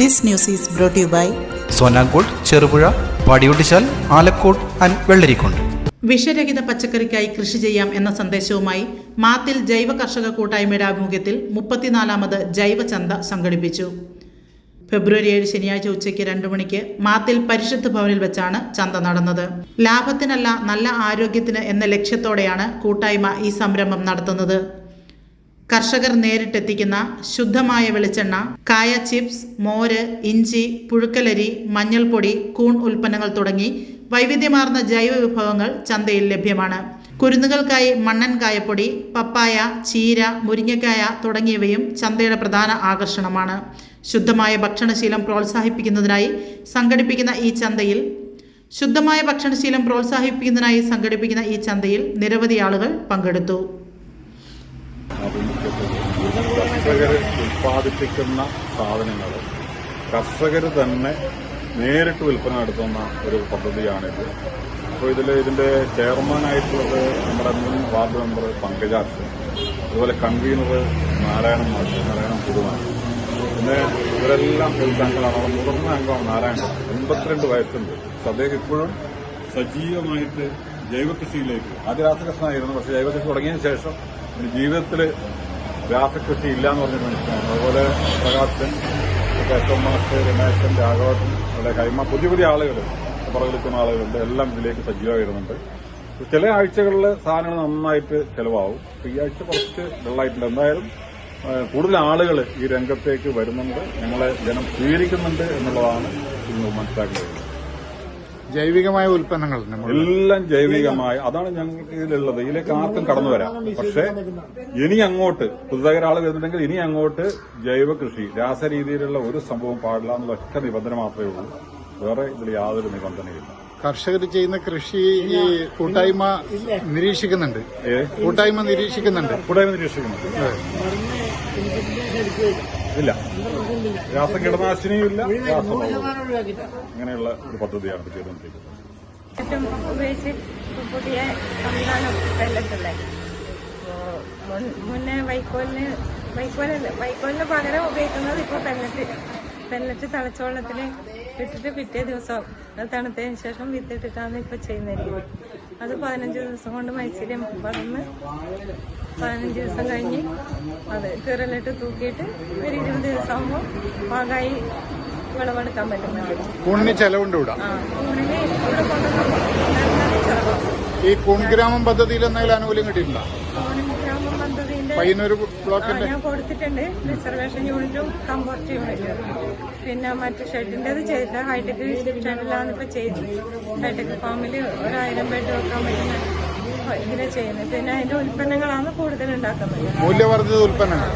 This news is brought you by Sonankode Cherupuzha Padiyotchal Alakode and Vellarikundu വിഷരഹിത പച്ചക്കറിക്കായി കൃഷി ചെയ്യാം എന്ന സന്ദേശവുമായി മാത്തിൽ ജൈവ കർഷക കൂട്ടായ്മയുടെ ആഭിമുഖ്യത്തിൽ മുപ്പത്തിനാലാമത് ജൈവ ചന്ത സംഘടിപ്പിച്ചു. ഫെബ്രുവരി ഏഴ് ശനിയാഴ്ച ഉച്ചയ്ക്ക് രണ്ടു മണിക്ക് മാത്തിൽ പരിശുദ്ധ ഭവനിൽ വെച്ചാണ് ചന്ത നടന്നത്. ലാഭത്തിനല്ല നല്ല ആരോഗ്യത്തിന് എന്ന ലക്ഷ്യത്തോടെയാണ് കൂട്ടായ്മ ഈ സംരംഭം നടത്തുന്നത്. കർഷകർ നേരിട്ടെത്തിക്കുന്ന ശുദ്ധമായ വെളിച്ചെണ്ണ കായ ചിപ്സ് മോര് ഇഞ്ചി പുഴുക്കലരി മഞ്ഞൾപ്പൊടി കൂൺ ഉൽപ്പന്നങ്ങൾ തുടങ്ങി വൈവിധ്യമാർന്ന ജൈവ വിഭവങ്ങൾ ചന്തയിൽ ലഭ്യമാണ്. കുരുന്നുകൾക്കായി മണ്ണൻ കായപ്പൊടി പപ്പായ ചീര മുരിങ്ങക്കായ തുടങ്ങിയവയും ചന്തയുടെ പ്രധാന ആകർഷണമാണ്. ശുദ്ധമായ ഭക്ഷണശീലം പ്രോത്സാഹിപ്പിക്കുന്നതിനായി സംഘടിപ്പിക്കുന്ന ഈ ചന്തയിൽ ശുദ്ധമായ ഭക്ഷണശീലം പ്രോത്സാഹിപ്പിക്കുന്നതിനായി സംഘടിപ്പിക്കുന്ന ഈ ചന്തയിൽ നിരവധി ആളുകൾ പങ്കെടുത്തു. കർഷകർ ഉൽപ്പാദിപ്പിക്കുന്ന സാധനങ്ങൾ. കർഷകർ തന്നെ നേരിട്ട് വിൽപ്പന നടത്തുന്ന ഒരു പദ്ധതിയാണിത്. അപ്പോൾ ഇതിൽ ഇതിന്റെ ചെയർമാനായിട്ടുള്ളത് നമ്മുടെ മുൻ വാർഡ് മെമ്പർ പങ്കജാസ് അതുപോലെ കൺവീനർ നാരായണൻ മാഷ് നാരായണൻ പുതുമാൻ പിന്നെ ഇവരെല്ലാം ഹെൽത്ത് അംഗങ്ങളാണ്. അവിടെ മുതിർന്ന അംഗമാണ് നാരായണൻ. എൺപത്തിരണ്ട് വയസ്സുണ്ട്. അദ്ദേഹം ഇപ്പോഴും സജീവമായിട്ട് ജൈവകൃഷിയിലേക്ക് ആദ്യ രാസകൃഷ്ണനായിരുന്നു. പക്ഷേ ജൈവകൃഷി തുടങ്ങിയതിന് ശേഷം ജീവിതത്തിൽ രാസകൃഷി ഇല്ല എന്ന് പറഞ്ഞ മനുഷ്യനാണ്. അതുപോലെ പ്രകാശൻ കേശവ മാസ്റ്റർ രമേശൻ രാഘവൻ അതുപോലെ കൈമ പുതിയ പുതിയ ആളുകൾ പുറകിലിക്കുന്ന ആളുകളുണ്ട്. എല്ലാം ഇതിലേക്ക് സജീവമായി വരുന്നുണ്ട് ചില ആഴ്ചകളിൽ സാധനങ്ങൾ നന്നായിട്ട് ചെലവാകും. ഈ ആഴ്ച കുറച്ച് ഡള്ളായിട്ടുണ്ട് എന്തായാലും കൂടുതൽ ആളുകൾ ഈ രംഗത്തേക്ക് വരുന്നുണ്ട്. ഞങ്ങളെ ജനം സ്വീകരിക്കുന്നുണ്ട് എന്നുള്ളതാണ് ഇന്ന് മനസ്സിലാക്കുന്നത് ജൈവികമായ ഉൽപ്പന്നങ്ങൾ എല്ലാം ജൈവികമായ. അതാണ് ഞങ്ങൾക്ക് ഇതിലുള്ളത്. ഇതിലേക്ക് ആർക്കും കടന്നു വരാം. പക്ഷെ ഇനി അങ്ങോട്ട് പുതുതായി ഒരാൾ വരുന്നുണ്ടെങ്കിൽ ഇനി അങ്ങോട്ട് ജൈവ കൃഷി രാസരീതിയിലുള്ള ഒരു സംഭവം പാടില്ല എന്നുള്ള ഒറ്റ നിബന്ധന മാത്രമേ ഉള്ളൂ. വേറെ ഇതിൽ യാതൊരു നിബന്ധനയില്ല കർഷകർ ചെയ്യുന്ന കൃഷി ഈ കൂട്ടായ്മ നിരീക്ഷിക്കുന്നുണ്ട്. കൂട്ടായ്മ നിരീക്ഷിക്കുന്നുണ്ട്. കൂട്ടായ്മ നിരീക്ഷിക്കുന്നുണ്ട്. ഇല്ല. രാസ കീടനാശിനിയും ഇല്ല രാസവളവും അങ്ങനെയുള്ള ഒരു പദ്ധതിയാണ് ചെയ്തുകൊണ്ടിരിക്കുന്നത്. ഉപയോഗിച്ച് പുതിയ സംവിധാനം വെള്ളത്തിലെ മുന്നേ വൈക്കോലിന് വൈക്കോലല്ല വൈക്കോലിന് പകരം ഉപയോഗിക്കുന്നത് ഇപ്പോൾ പെല്ലറ്റ് പെല്ലറ്റ് തിളച്ച വെള്ളത്തിൽ ഇട്ടിട്ട് പിറ്റേ ദിവസം തണുത്തതിന് ശേഷം വിത്തിട്ടിട്ടാണ് ഇപ്പോൾ ചെയ്യുന്ന രീതി അത് പതിനഞ്ച് ദിവസം കൊണ്ട് മത്സ്യം വളർന്ന് പതിനഞ്ച് ദിവസം കഴിഞ്ഞ് അത് കീറലിട്ട് തൂക്കിയിട്ട് ഒരു ഇരുപത് ദിവസം ആകുമ്പോൾ പാകായി വിളവെടുക്കാൻ പറ്റുന്നുണ്ട് കൂണിന് ചെലവുണ്ട് ഇവിടെ. ഈ കൂൺ ഗ്രാമം പദ്ധതിയിൽ എന്തെങ്കിലും ആനുകൂല്യം പദ്ധതിന്റെ പയ്യന്നൂർ ബ്ലോക്കിന്റെ ഞാൻ കൊടുത്തിട്ടുണ്ട്. റിസർവേഷൻ യൂണിറ്റും കമ്പോസ്റ്റ് യൂണിറ്റും. പിന്നെ മറ്റു ഷെഡിന്റേത് ചെയ്ത ഹൈടെക് ഷെഡിലാണ് ഇപ്പൊ ചെയ്തത് ഹൈടെക് ഫാമിൽ ഒരായിരം ബെഡ് വെക്കാൻ പറ്റുന്ന ഇതിനെ ചെയ്യുന്നത്. പിന്നെ അതിന്റെ ഉൽപ്പന്നങ്ങളാണ് കൂടുതൽ ഉണ്ടാക്കുന്നത്. മൂല്യവർദ്ധിത ഉൽപ്പന്നങ്ങൾ.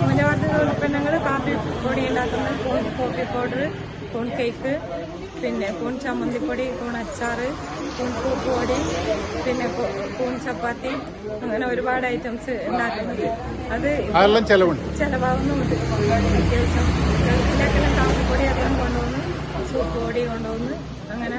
മൂല്യവർദ്ധിത ഉൽപ്പന്നങ്ങൾ കാപ്പി പൊടി ഉണ്ടാക്കുന്നത് കോഫി പൗഡർ കൂൺ കേക്ക് പിന്നെ കൂൺ ചമ്മന്തിപ്പൊടി കൂൺ അച്ചാർ കൂൺ കൂപ്പുപൊടി പിന്നെ കോൺ ചപ്പാത്തി അങ്ങനെ ഒരുപാട് ഐറ്റംസ് ഉണ്ടാക്കുന്നത്. അത് ചെലവാകുന്നുമുണ്ട്. അത്യാവശ്യം. ഗൾഫിലേക്കെല്ലാം കാപ്പിപ്പൊടി എല്ലാം കൊണ്ടുവന്ന് സൂപ്പ് പൊടി കൊണ്ടുവന്ന് അങ്ങനെ